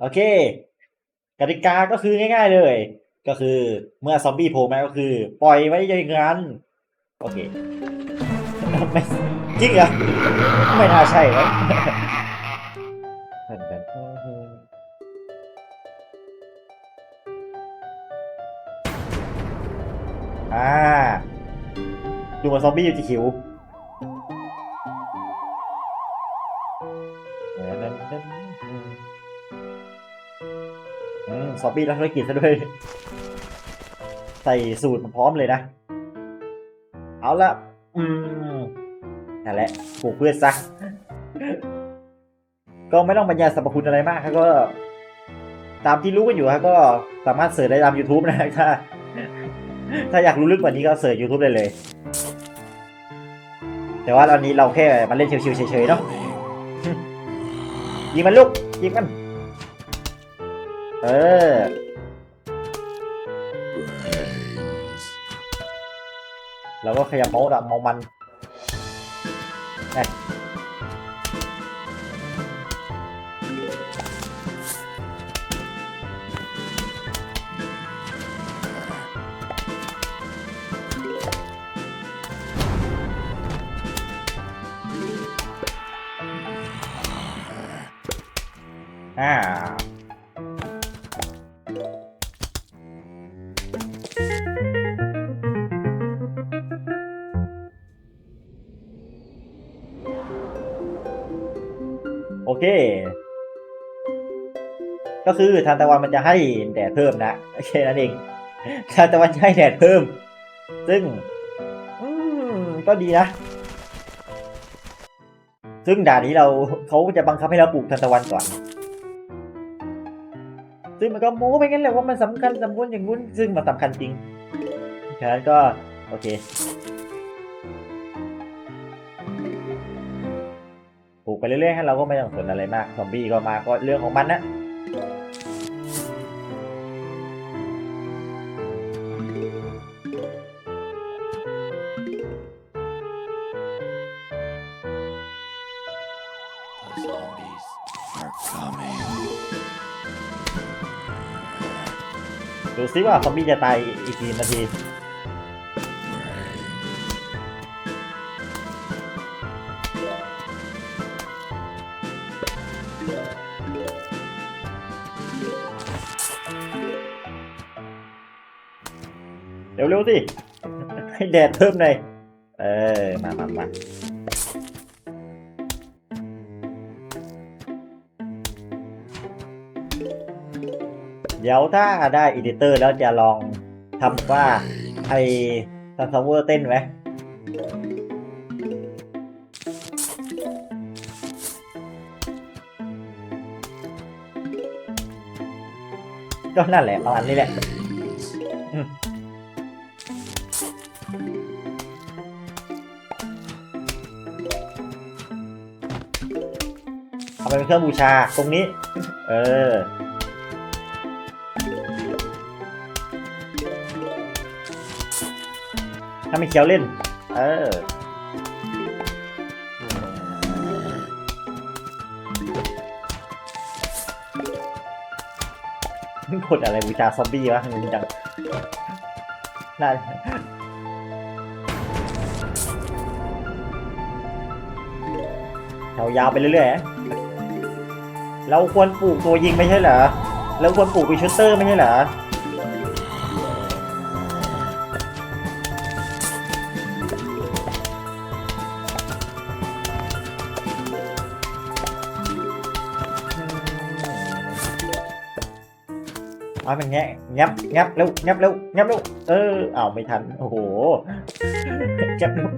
โอเค กติกาก็คือง่าย ๆ เลย ก็คือเมื่อซอมบี้โผล่มาก็คือ ปล่อยไว้อย่างนั้นโอเคไม่จริงเหรอไม่น่าใช่ครับอ่าดูเหมาซอมบี้อยู่ที่คิว ซอมบี้รักธุรกิจซะด้วย ใส่สูตรมาพร้อมเลยนะ เอาละอืมนั่นแหละปลูกพืชซะ ก็ไม่ต้องบรรยายสรรพคุณอะไรมากครับก็ ตามที่รู้กันอยู่ครับก็สามารถเสิร์ชได้ตาม YouTube นะถ้า ถ้าอยากรู้ลึกกว่านี้ก็เสิร์ช YouTube ได้เลย แต่ว่าตอนนี้เราแค่มาเล่นชิวๆเฉยๆเนาะยิงมันลูกยิงมัน เออเราก็ขยับเมาส์อะเมามันนะอ่า โอเค ก็คือทานตะวันมันจะให้แดดเพิ่มนะโอเคนั่นเองทานตะวันจะให้แดดเพิ่ม ซึ่งอืก็ดีนะ ซึ่งด่านนี้เราเขาจะบังคับให้เราปลูกทานตะวันก่อน ซึ่งมันก็โม้ไปงั้นแหละว่ามันสำคัญสำคัญอย่างงู้นซึ่งมันสำคัญจริงฉะนั้นก็โอเค ไปเรื่อยๆให้เราก็ไม่ต้องสนอะไรมากซอมบี้ก็มาก็เรื่องของมันนะดูซิว่าซอมบี้จะตายอีกกี่นาที เร็วๆสิ ให้แดดเพิ่มหน่อย เออ มามามาเดี๋ยวถ้าได้อีดิเตอร์แล้วจะลองทำว่าไอ้ซันซเวอร์เต้นไหมก็นั่นแหละประมาณนี้แหละ เอาไปเป็นเครื่องบูชาตรงนี้ เออ ถ้าไม่เคี้ยวเล่น เออกดอะไรบูชาซอมบี้วะงงจังน่าแถวยาวไปเรื่อยๆ เราควรปลูกตัวยิงไม่ใช่เหรอเราควรปลูกเป็นชูตเตอร์ไม่ใช่เหรอเอาเป็นแงะงับงับเร็วงับเร็วงับเร็วเออเอาไม่ทัน โอ้โหงับเร็ว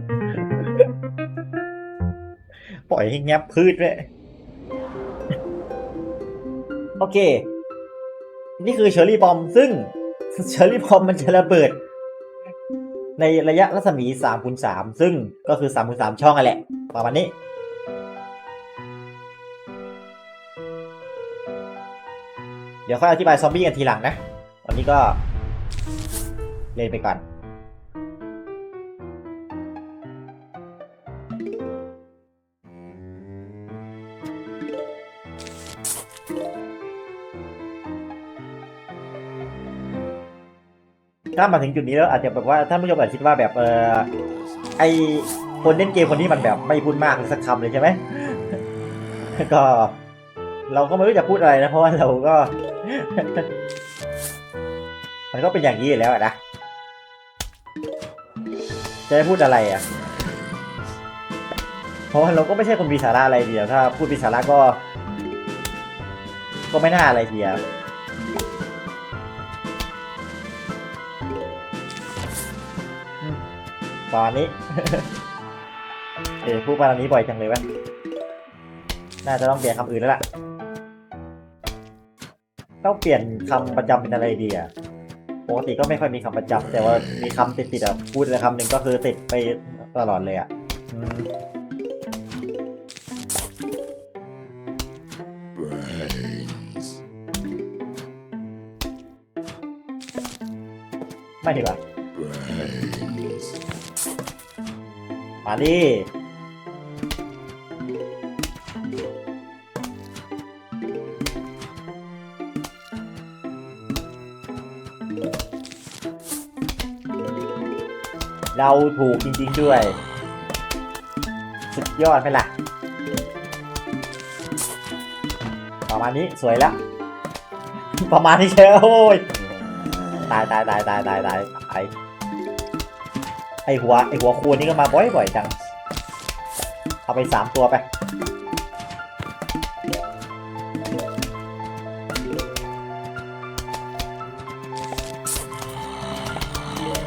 ปล่อยให้งับพืชเลย โอเค นี่คือเชอร์รี่บอมซึ่งเชอร์รี่บอมมันจะระเบิด ในระยะรัศมี3คูณ3ซึ่งก็คือ3คูณ3ช่องอะแหละ ประมาณนี้ เดี๋ยวค่อยอธิบายซอมบี้กันทีหลังนะ วันนี้ก็เล่นไปก่อน ถ้ามาถึงจุดนี้แล้วอาจจะแบบว่าท่านผู้ชมอาจจะคิดว่าแบบเออไอคนเล่นเกมคนนี้มันแบบไม่พูดมากสักคำเลยใช่ไหมก็ เราก็ไม่รู้จะพูดอะไรนะ เพราะว่าเราก็ มันก็เป็นอย่างนี้อยู่แล้วนะจะพูดอะไรอะ เพราะว่าเราก็ไม่ใช่คนมีสาระอะไรเดียวถ้าพูดมีสาระก็ ก็ไม่น่าอะไรเดียว ประมาณนี้เออพูดประมาณนี้บ่อยจังเลยวะ น่าจะต้องเปลี่ยนคำอื่นแล้วล่ะ ต้องเปลี่ยนคำประจำเป็นอะไรดีอะ ปกติก็ไม่ค่อยมีคำประจำแต่ว่ามีคำติดๆอะ พูดอะไรคำหนึ่งก็คือติดไปตลอดเลยอะไม่ดีกว่า มาดิเราถูกจริงๆด้วย สุดยอดไหมล่ะ ประมาณนี้สวยแล้ว ประมาณนี้เชียวโอ้ย ตายตายตายตายตายตายตาย ไอหัวไอหัวคูนี่ก็มาบ่อยๆจัง เอาไปสามตัวไป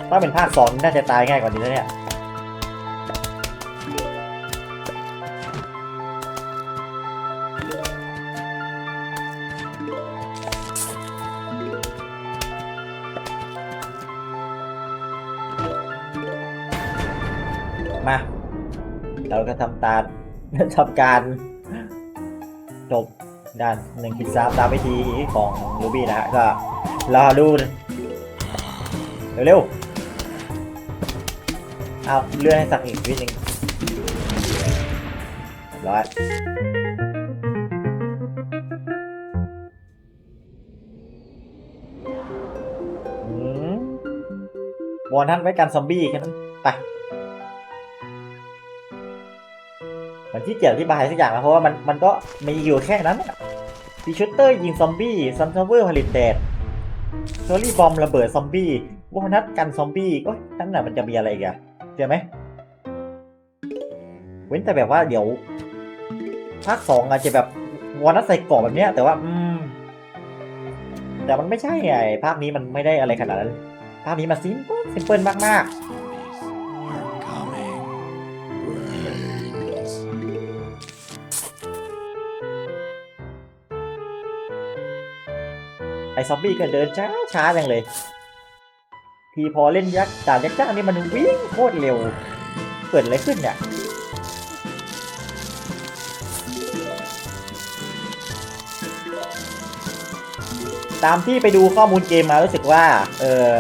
ถ้าเป็นภาคสองน่าจะตายง่ายกว่านี้แล้วเนี่ย มา เราก็ทำตาทำการจบด้านหนึ่งคิดสามตามวิธีของรูบี้นะฮะก็รอดูเร็วๆเอาเลื่อนให้สักอีกวิดหนึ่งร้อยวอลทันไว้กันซอมบี้แค่นั้นไป มือนที่เจียวอธิบายสักอย่างนะเพราะว่ามันมันก็มีอยู่แค่นั้นฟีชูเตอร์ยิงซอมบี้ซันเทเวอร์ผลิตแดดเชอรี่บอมระเบิดซอมบี้วอลนัทกันซอมบี้ก็นั่นน่ะมันจะมีอะไรอีกอะเจอไหมเว้นแต่แบบว่าเดี๋ยวภาคสองอาจจะแบบวอลนัทใส่กล่องแบบเนี้ย แต่ว่า อืม แต่มันไม่ใช่ไงภาคนี้มันไม่ได้อะไรขนาดนั้นภาคนี้มันซิมเปิลซิมเปิลมาก Zombies ไอซอมบี้ก็เดินช้าช้าจังเลย ทีพอเล่นยักษ์ด่านยักษ์จ้างนี่มันวิ่งโคตรเร็ว เกิดอะไรขึ้นเนี่ยตามที่ไปดูข้อมูลเกมมารู้สึกว่า เออ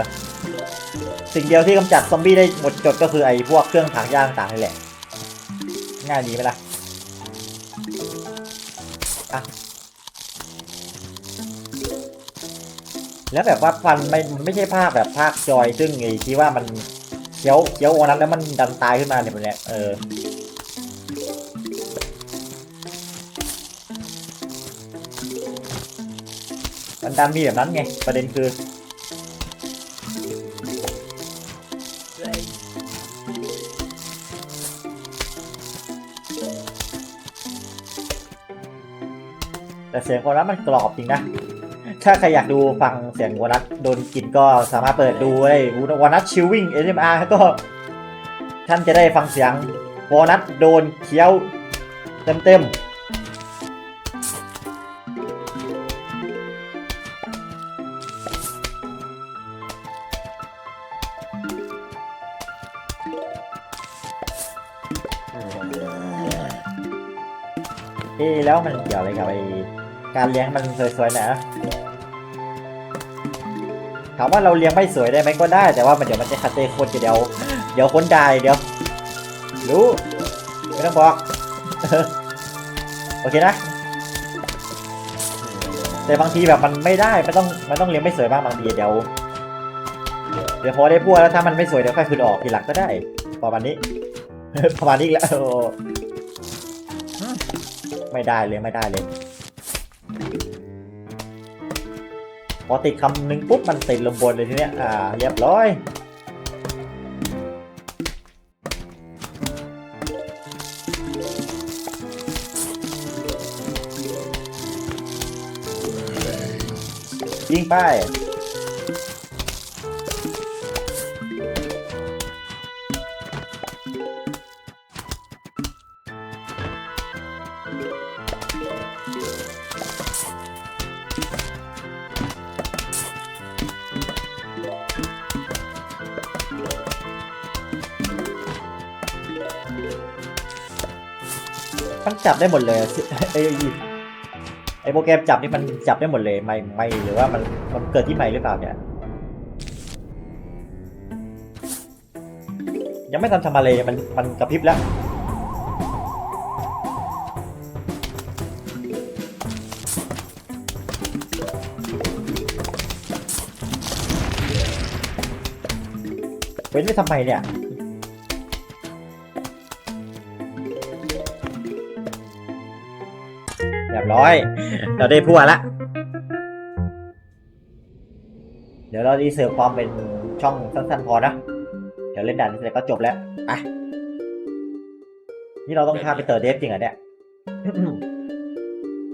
สิ่งเดียวที่กำจัดซอมบี้ได้หมดจดก็คือไอ้พวกเครื่องถังย่างต่างๆนี่แหละ ง่ายดีไหมล่ะอะ แล้วแบบว่าฟันไม่มันไม่ใช่ภาคแบบภาคจอย ซึ่งไอ้ที่ว่ามันเคี้ยวเคี้ยวโอนั้นแล้วมันดันตายขึ้นมาเนี่ยแบบเนี้ยเออมันดันมีแบบนั้นไง ประเด็นคือแต่เสียงคนัสมันกรอบจริงนะ ถ้าใครอยากดูฟังเสียงโคนัสโดนกินก็สามารถเปิดดูได้วอนัทชิลวิ่ง SMR ก็ ท่านจะได้ฟังเสียงโคนัสโดนเคี้ยวเต็มๆเอ๊แล้วมันเกี่ยวอะไรกับไอการเลี้ยงมันสวยๆนะ ถามว่าเราเลี้ยงไม่สวยได้ไหมก็ได้แต่ว่ามันเดี๋ยวมันจะคัดเตะคนเดี๋ยว เดี๋ยวคนด่าเดี๋ยว รู้ไม่ต้องบอก โอเคนะ แต่บางทีแบบมันไม่ได้มันต้องมันต้องเลี้ยงไม่สวยบ้างบางทีเดี๋ยว เดี๋ยวพอได้พวกแล้วถ้ามันไม่สวยเดี๋ยวค่อยคืนออกทีหลังก็ได้ประมาณนี้ประมาณนี้แล้วไม่ได้เลยไม่ได้เลย พอติดคำหนึ่งปุ๊บมันติดลงบนเลยทีเนี้ย อ่าเรียบร้อยยิงไป จับได้หมดเลยไอ้ไอ้โปรแกรมจับนี่มันจับได้หมดเลยไม่ไม่หรือว่ามันมันเกิดที่ใหม่หรือเปล่าเนี่ยยังไม่ทันทำอะไรเลยมันมันกระพริบแล้วเว้นไว้ทำไมเนี่ย รียบร้อย เราได้พัวละ เดี๋ยวเราดีเสิร์ฟความเป็นช่องสั้นๆพอนะ เดี๋ยวเล่นด่านนี้เสร็จก็จบแล้วไปนี่เราต้องพาไปเตอร์เดฟจริงเหรอเนี่ย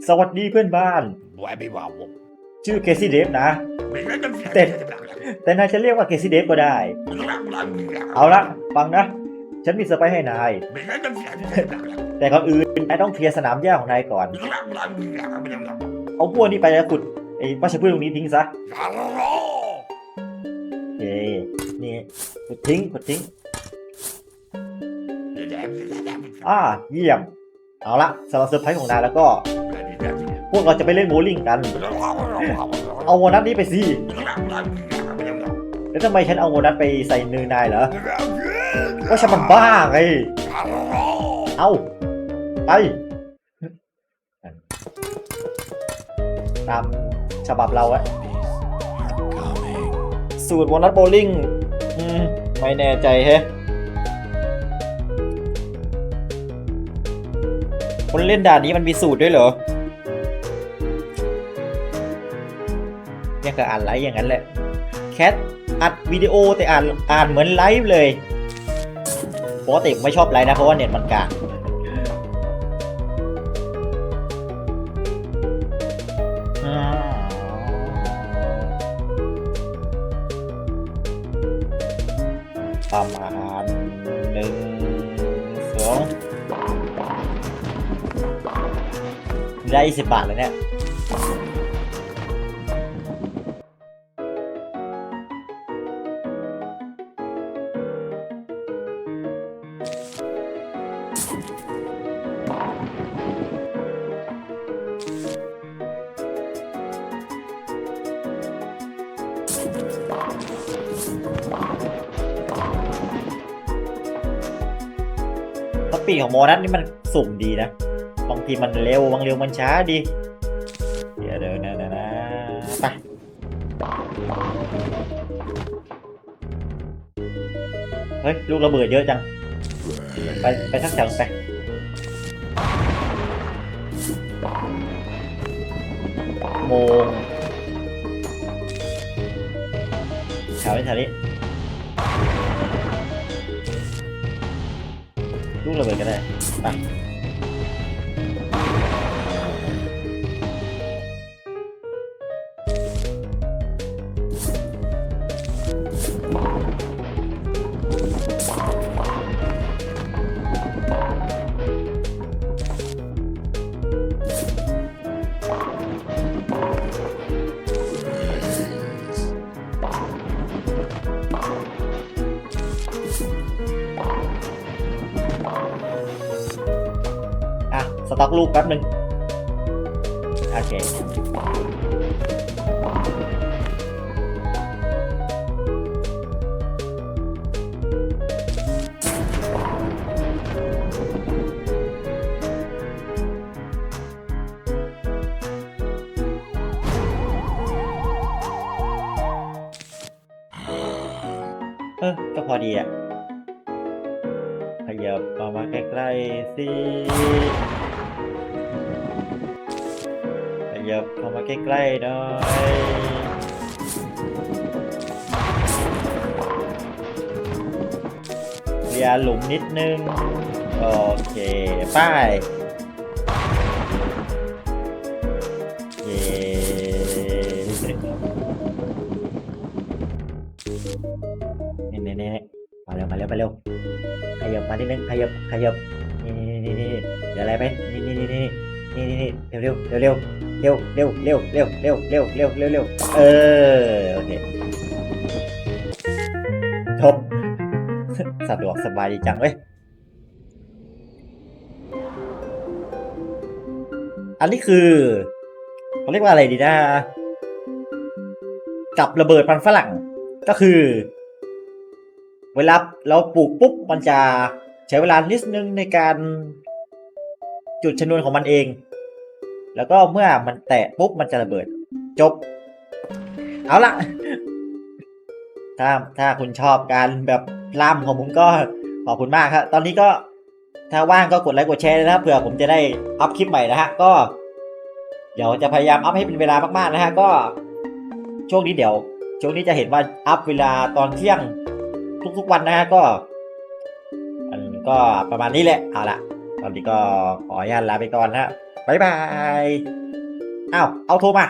สวัสดีเพื่อนบ้าน Wabby wobble. ชื่อเคซี่เดฟนะแต่นายจะเรียกว่าเคซี่เดฟก็ได้ เอาละ ฟังนะ ฉันมีเซอร์ไพรส์ให้นาย แต่ก่อนอื่นนายต้องเคลียร์สนามหญ้าของนายก่อนเอาพวกนี้ไปแล้วขุดไอ้วัชพืชตรงนี้ทิ้งซะเย้นี่ขุดทิ้งขุดทิ้งอ่าเยี่ยม เอาละสำหรับเซอร์ไพรส์ของนายแล้วก็ พวกเราจะไปเล่นโบว์ลิ่งกัน เอาโวนัทนี้ไปสิแล้วทำไมฉันเอาโวนัทไปใส่มือนายเหรอว่าฉันมันบ้าไง เอา ไปตามฉบับเราอะสูตรโวนัทโบว์ลิ่งไม่แน่ใจแฮะคนเล่นด่านนี้มันมีสูตรด้วยเหรอยังกับอ่านไลฟ์อย่างนั้นแหละ แคทอัดวิดีโอแต่อ่านอ่านเหมือนไลฟ์เลยปกติผมไม่ชอบไลฟ์นะเพราะว่าเน็ตมันกาก ได้ยี่สิบาทแล้วเนี่ย สปีดของโมนัสนี่มันสุ่มดีนะ บางทีมันเร็วบางเร็วมันช้าดีเดี๋ยวเดี๋ยวนะนะนะไปเฮ้ยลูกระเบิดเยอะจัง ไปไปทักแถวไปโมงแถวนี้แถวนี้ลูกระเบิดก็ได้ไป ต็อกลูกแป๊บหนึ่งโอเค เออ ก็พอดีอะ ยับมามาใกล้ๆสิขยับเข้ามาใกล้ๆหน่อยเลียหลุมนิดนึง โอเค ป้ายเย้เน่เน่ๆ มาเร็วมาเร็วมาเร็วขยับมานิดนึงขยับขยับนี่นี่นี่นี่เดี๋ยวอะไรไหมนี่นี่นี่นี่นี่นี่นี่เร็วเร็วเร็วเร็วเร็วเร็วเร็วเร็วเร็วเร็วเร็วเร็วเร็วเออโอเคจบสะดวกสบายดีจังเว้ยอันนี้คือเขาเรียกว่าอะไรดีนะ กับระเบิดมันฝรั่งก็คือ เวลาเราปลูกปุ๊บมันจะใช้เวลานิดนึงในการจุดชนวนของมันเอง แล้วก็เมื่อมันแตะปุ๊บมันจะระเบิด จบ เอาละถ้าถ้าคุณชอบการแบบล่ำของผมก็ขอบคุณมากครับ ตอนนี้ก็ถ้าว่างก็กดไลค์กดแชร์นะเผื่อผมจะได้อัพคลิปใหม่นะฮะก็ เดี๋ยวจะพยายามอัพให้เป็นเวลามากๆนะฮะก็ช่วงนี้เดี๋ยว ช่วงนี้จะเห็นว่าอัพเวลาตอนเที่ยง ทุกๆวันนะฮะก็มันก็ประมาณนี้แหละเอาละตอนนี้ก็ขออนุญาตลาไปก่อนนะฮะบ๊ายบายอ้าวเอาโทรมา